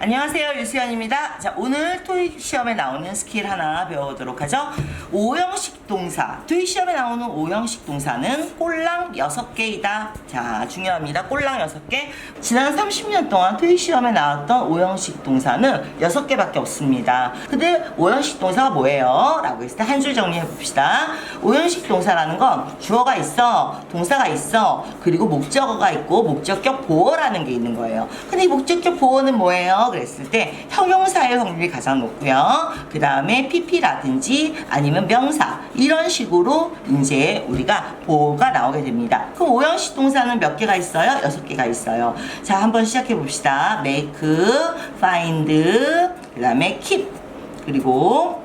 안녕하세요 유수연입니다. 자 오늘 토익 시험에 나오는 스킬 하나 배워보도록 하죠. 오형식 동사 토익 시험에 나오는 오형식 동사는 꼴랑 6개이다. 자 중요합니다. 꼴랑 6개. 지난 30년 동안 토익 시험에 나왔던 오형식 동사는 6개밖에 없습니다. 근데 오형식 동사가 뭐예요? 라고 했을 때 한 줄 정리해 봅시다. 오형식 동사라는 건 주어가 있어, 동사가 있어, 그리고 목적어가 있고 목적격 보어라는 게 있는 거예요. 근데 이 목적격 보어는 뭐예요? 그랬을 때 형용사의 확률이 가장 높고요. 그 다음에 PP라든지 아니면 명사 이런 식으로 이제 우리가 보어가 나오게 됩니다. 그럼 오형식 동사는 몇 개가 있어요? 여섯 개가 있어요. 자, 한번 시작해 봅시다. make, find, 그 다음에 keep, 그리고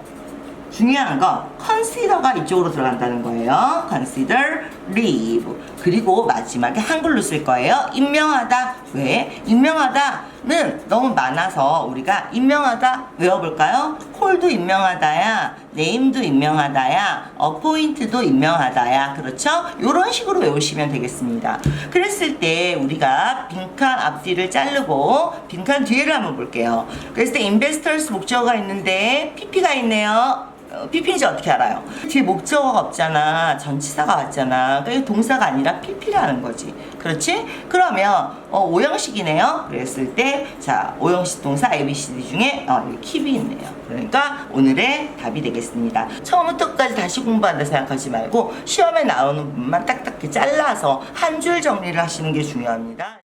중요한 건 consider가 이쪽으로 들어간다는 거예요. consider, leave. 그리고 마지막에 한글로 쓸 거예요. 임명하다. 왜? 임명하다는 너무 많아서 우리가 임명하다 외워볼까요? 콜도 임명하다야, 네임도 임명하다야, 어포인트도 임명하다야. 그렇죠? 이런 식으로 외우시면 되겠습니다. 그랬을 때 우리가 빈칸 앞뒤를 자르고 빈칸 뒤에를 한번 볼게요. 그랬을 때 investors 목적어가 있는데 PP가 있네요. 어, PP인지 어떻게 알아요? 뒤에 목적어가 없잖아. 전치사가 왔잖아. 그러니까 동사가 아니라 PP라는 거지. 그렇지? 그러면 어, 오형식이네요. 그랬을 때, 자, 오형식 동사 ABCD 중에 어, 킵이 있네요. 그러니까 오늘의 답이 되겠습니다. 처음부터 끝까지 다시 공부한다 생각하지 말고 시험에 나오는 부분만 딱딱 잘라서 한 줄 정리를 하시는 게 중요합니다.